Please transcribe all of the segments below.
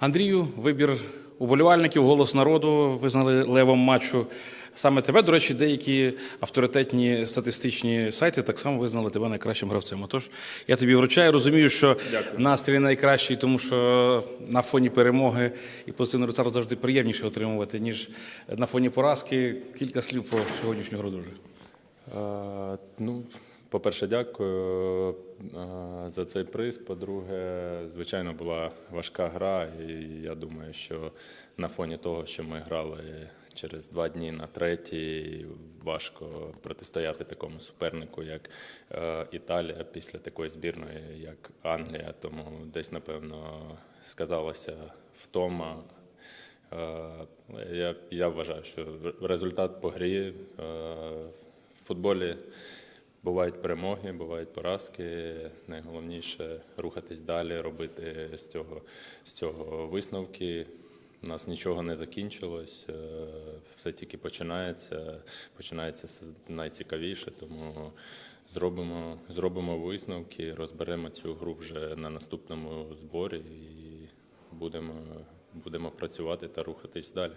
Андрію, вибір уболівальників, голос народу визнали левом матчу. Саме тебе, до речі, деякі авторитетні статистичні сайти так само визнали тебе найкращим гравцем. Отож, я тобі вручаю. Розумію, що настрій найкращий, тому що на фоні перемоги і позитивного результату завжди приємніше отримувати, ніж на фоні поразки. Кілька слів про сьогоднішню гру дуже. Е, Ну, по-перше, дякую е, за цей приз. По-друге, звичайно, була важка гра, і я думаю, що на фоні того, що ми грали через два дні на третій, важко протистояти такому супернику, як е, Італія, після такої збірної, як Англія. Тому десь, напевно, сказалася втома. Е, Я, я вважаю, що результат по грі в футболі бувають перемоги, бувають поразки. Найголовніше рухатись далі, робити з цього, з цього висновки. У нас нічого не закінчилось, е, все тільки починається. Починається найцікавіше, тому зробимо, зробимо висновки, розберемо цю гру вже на наступному зборі будемо, будемо працювати та рухатись далі.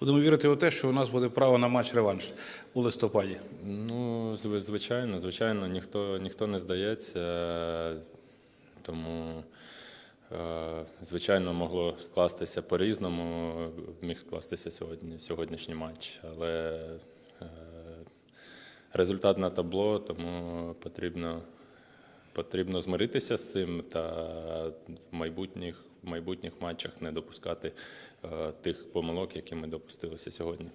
Будемо вірити у те, що у нас буде право на матч-реванш у листопаді. Ну, звичайно, звичайно, ніхто, ніхто не здається, тому, е, звичайно, могло скластися по-різному, міг скластися сьогодні, сьогоднішній матч, але е, результат на табло, тому потрібно, потрібно змиритися з цим та в майбутніх, в майбутніх матчах не допускати е, тих помилок, які ми допустилися сьогодні.